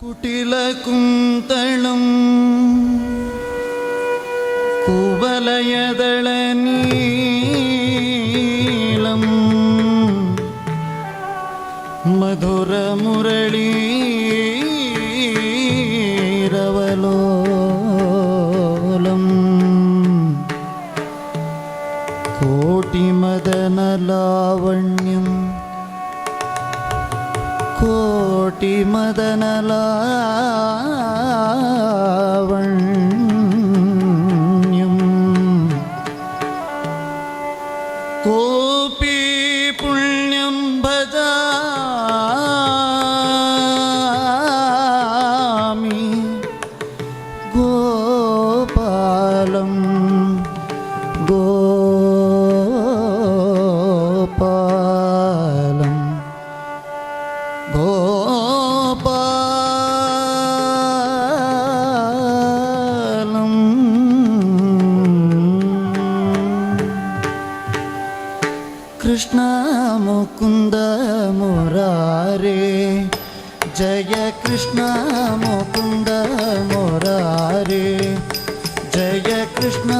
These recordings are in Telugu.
കുട്ടില കുന്തളും കുവലയതള നീളം മധുര മുരളീരവലോലം കോട്ടി മദനലാവണ്യം கோட்டி மதனலாவன் కృష్ణ ముకుంద మురారే. జయ కృష్ణ ముకుంద మురారే. జయ కృష్ణ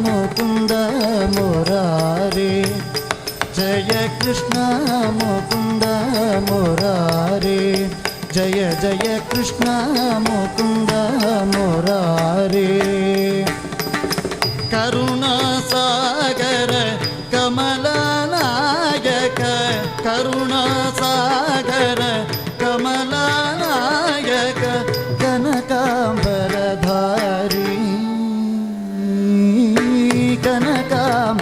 ముకుంద మురారే. జయ కృష్ణ ముకుంద మురారే. జయ జయ కృష్ణ ముకుంద మురారే. కరుణాసాగర करुणासागर कमलायक कनकाम्बरधारी। कनकाम्बरधारी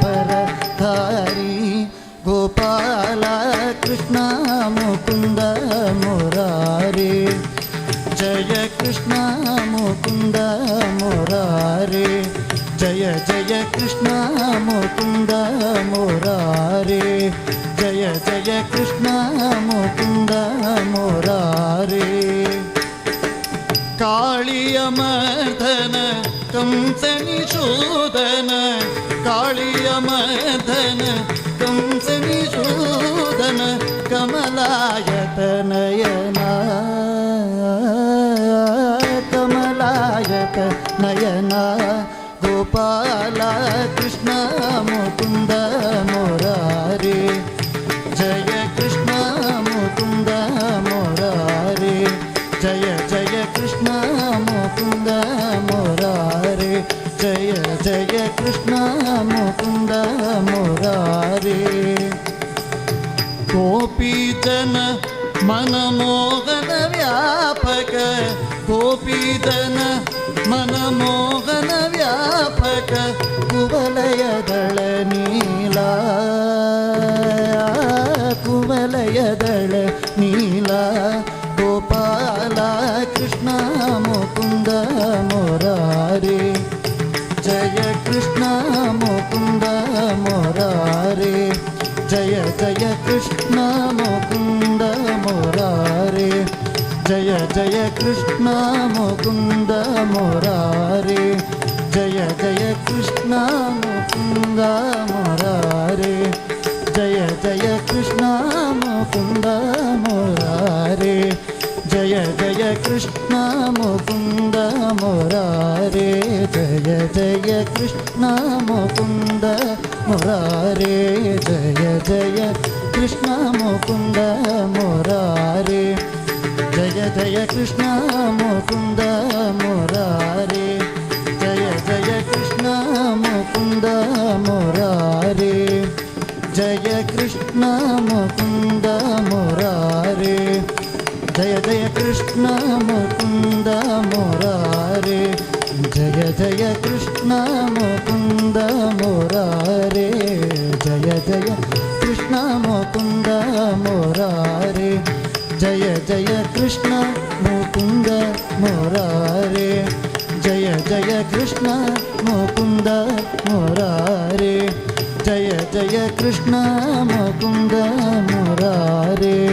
गोपाल कृष्ण मुकुन्द मुरारे। जय कृष्ण मुकुन्द मुरारे। जय జయ కృష్ణ ముకుంద మురారే. జయ జయ కృష్ణ ముకుంద మురారే. కాళియమర్ధన కంసనిషూదన కంసని కంసనిషూదన కమలాయతనయన. కమలాయత నయనా గోపాల కృష్ణ ముకుంద మురారి. జయ కృష్ణ ముకుంద మురారి. జయ జయ కృష్ణ ముకుంద మురారి. జయ జయ కృష్ణ ముకుంద మురారి. గోపీజన మనమోహన వ్యాపక. గోపీజన మనమో జయదళ నీల గోపాల కృష్ణ ముకుంద మురారే జయ కృష్ణ ముకుంద మురారే జయ జయ కృష్ణ ముకుంద మురారే జయ జయ కృష్ణ ముకుంద మురారే జయ జయ కృష్ణ ముకుంద మురారే జయ జయ ముకుంద మురారే జయ జయ కృష్ణ ముకుంద మురారే జయ జయ కృష్ణ ముకుంద మురారే జయ జయ కృష్ణ ముకుంద మురారే జయ జయ కృష్ణ ముకుంద మురారే కృష్ణ ముకుంద మురారే. జయ జయ కృష్ణ ముకుంద మురారే. జయ జయ కృష్ణ ముకుంద మురారే. జయ జయ కృష్ణ ముకుంద మురారే. జయ జయ కృష్ణ ముకుంద మురారే. జయ జయ కృష్ణ ముకుంద మురారే.